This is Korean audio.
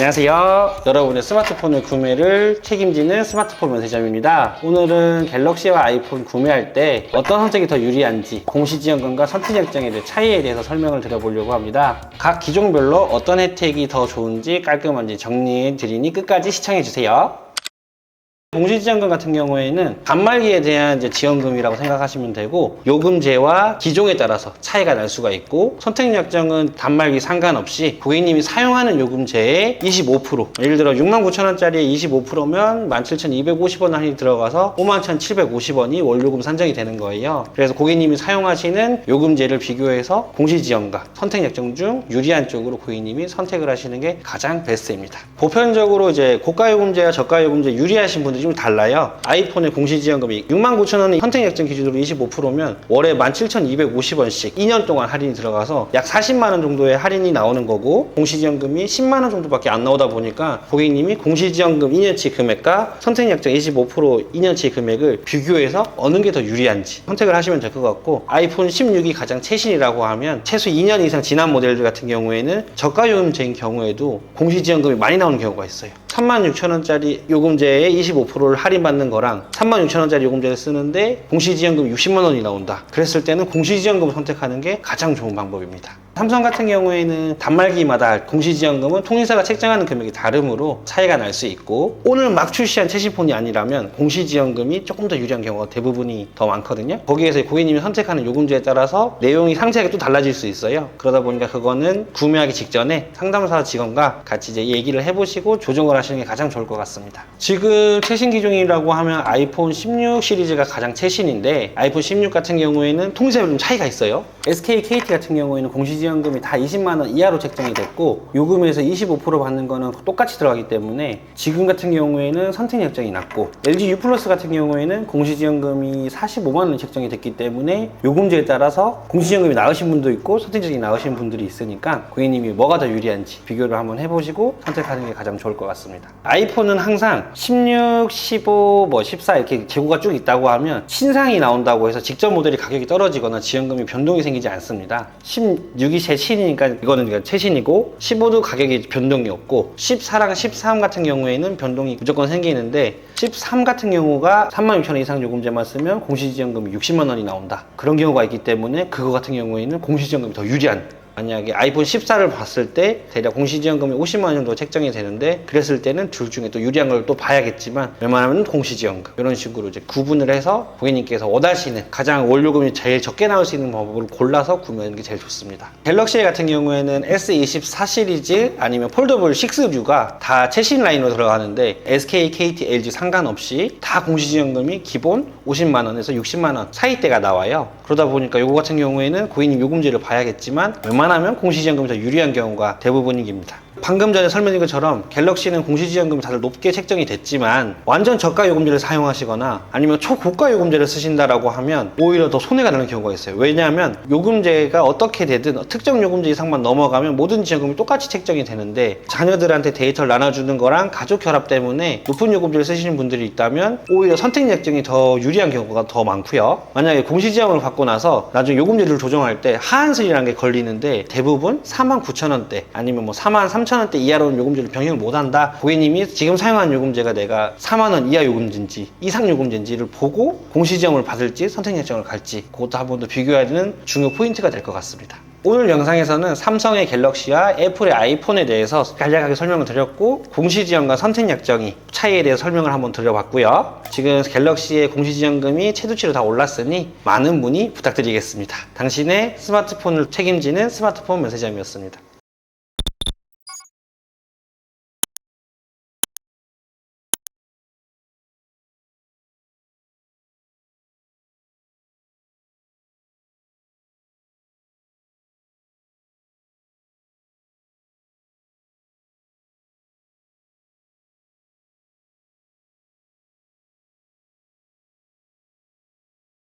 안녕하세요. 여러분의 스마트폰을 구매를 책임지는 스마트폰 면세점입니다. 오늘은 갤럭시와 아이폰 구매할 때 어떤 선택이 더 유리한지 공시지원금과 선택약정에 대해 차이에 대해서 설명을 드려보려고 합니다. 각 기종별로 어떤 혜택이 더 좋은지 깔끔한지 정리해 드리니 끝까지 시청해 주세요. 공시지원금 같은 경우에는 단말기에 대한 이제 지원금이라고 생각하시면 되고 요금제와 기종에 따라서 차이가 날 수가 있고 선택약정은 단말기 상관없이 고객님이 사용하는 요금제의 25% 예를 들어 69,000원짜리에 25%면 17,250원 할인이 들어가서 51,750원이 월요금 산정이 되는 거예요. 그래서 고객님이 사용하시는 요금제를 비교해서 공시지원과 선택약정 중 유리한 쪽으로 고객님이 선택을 하시는 게 가장 베스트입니다. 보편적으로 이제 고가 요금제와 저가 요금제 유리하신 분들 이 좀 달라요. 아이폰의 공시지원금이 69,000원이 선택약정 기준으로 25%면 월에 17,250원씩 2년 동안 할인이 들어가서 약 40만 원 정도의 할인이 나오는 거고 공시지원금이 10만 원 정도밖에 안 나오다 보니까 고객님이 공시지원금 2년치 금액과 선택약정 25% 2년치 금액을 비교해서 어느 게 더 유리한지 선택을 하시면 될 것 같고 아이폰 16이 가장 최신이라고 하면 최소 2년 이상 지난 모델들 같은 경우에는 저가 요금제인 경우에도 공시지원금이 많이 나오는 경우가 있어요. 36,000원짜리 요금제에 25%를 할인받는 거랑 36,000원짜리 요금제를 쓰는데 공시지원금 60만 원이 나온다. 그랬을 때는 공시지원금을 선택하는 게 가장 좋은 방법입니다. 삼성 같은 경우에는 단말기마다 공시지원금은 통신사가 책정하는 금액이 다르므로 차이가 날 수 있고 오늘 막 출시한 최신폰이 아니라면 공시지원금이 조금 더 유리한 경우가 대부분이 더 많거든요. 거기에서 고객님이 선택하는 요금제에 따라서 내용이 상세하게 또 달라질 수 있어요. 그러다 보니까 그거는 구매하기 직전에 상담사 직원과 같이 이제 얘기를 해보시고 조정을 하시는 게 가장 좋을 것 같습니다. 지금 최신 기종이라고 하면 아이폰 16 시리즈가 가장 최신인데 아이폰 16 같은 경우에는 좀 차이가 있어요. SK, KT 같은 경우에는 공시 지원금이 다 20만 원 이하로 책정이 됐고 요금에서 25% 받는 거는 똑같이 들어가기 때문에 지금 같은 경우에는 선택 약정이 낮고 LG U 플러스 같은 경우에는 공시지원금이 45만 원이 책정이 됐기 때문에 요금제에 따라서 공시지원금이 나으신 분도 있고 선택적이 나으신 분들이 있으니까 고객님이 뭐가 더 유리한지 비교를 한번 해보시고 선택하는 게 가장 좋을 것 같습니다. 아이폰은 항상 16, 15, 뭐 14 이렇게 재고가 쭉 있다고 하면 신상이 나온다고 해서 직전 모델이 가격이 떨어지거나 지원금이 변동이 생기지 않습니다. 16이 최신이니까 이거는 그러니까 최신이고 15도 가격이 변동이 없고 14랑 13 같은 경우에는 변동이 무조건 생기는데 13 같은 경우가 36,000원 이상 요금제만 쓰면 공시지원금이 60만 원이 나온다. 그런 경우가 있기 때문에 그거 같은 경우에는 공시지원금이 더 유리한 만약에 아이폰 14를 봤을 때 대략 공시지원금이 50만 원 정도 책정이 되는데 그랬을 때는 둘 중에 또 유리한 걸 또 봐야겠지만 웬만하면 공시지원금 이런 식으로 이제 구분을 해서 고객님께서 원하시는 가장 원료금이 제일 적게 나올 수 있는 방법을 골라서 구매하는 게 제일 좋습니다. 갤럭시 같은 경우에는 S24 시리즈 아니면 폴더블 6류가 다 최신 라인으로 들어가는데 SK, KT, LG 상관없이 다 공시지원금이 기본 50만 원에서 60만 원 사이대가 나와요. 그러다 보니까 요거 같은 경우에는 고객님 요금제를 봐야겠지만 웬만 하면 공시지원금이 더 유리한 경우가 대부분입니다. 방금 전에 설명드린 것처럼 갤럭시는 공시지원금이 다들 높게 책정이 됐지만 완전 저가 요금제를 사용하시거나 아니면 초고가 요금제를 쓰신다라고 하면 오히려 더 손해가 나는 경우가 있어요. 왜냐하면 요금제가 어떻게 되든 특정 요금제 이상만 넘어가면 모든 지원금이 똑같이 책정이 되는데 자녀들한테 데이터를 나눠주는 거랑 가족 결합 때문에 높은 요금제를 쓰시는 분들이 있다면 오히려 선택 약정이 더 유리한 경우가 더 많고요. 만약에 공시지원을 받고 나서 나중에 요금제를 조정할 때 하한선이라는 게 걸리는데 대부분 49,000원대 아니면 뭐 43,000원대 이하로는 요금제를 병행을 못한다. 고객님이 지금 사용하는 요금제가 내가 4만원 이하 요금제인지 이상 요금제인지를 보고 공시지원을 받을지 선택 약정을 갈지 그것도 한 번 더 비교해야 되는 중요 포인트가 될 것 같습니다. 오늘 영상에서는 삼성의 갤럭시와 애플의 아이폰에 대해서 간략하게 설명을 드렸고 공시지원과 선택약정이 차이에 대해서 설명을 한번 드려봤고요. 지금 갤럭시의 공시지원금이 최대치로 다 올랐으니 많은 문의 부탁드리겠습니다. 당신의 스마트폰을 책임지는 스마트폰 면세점이었습니다.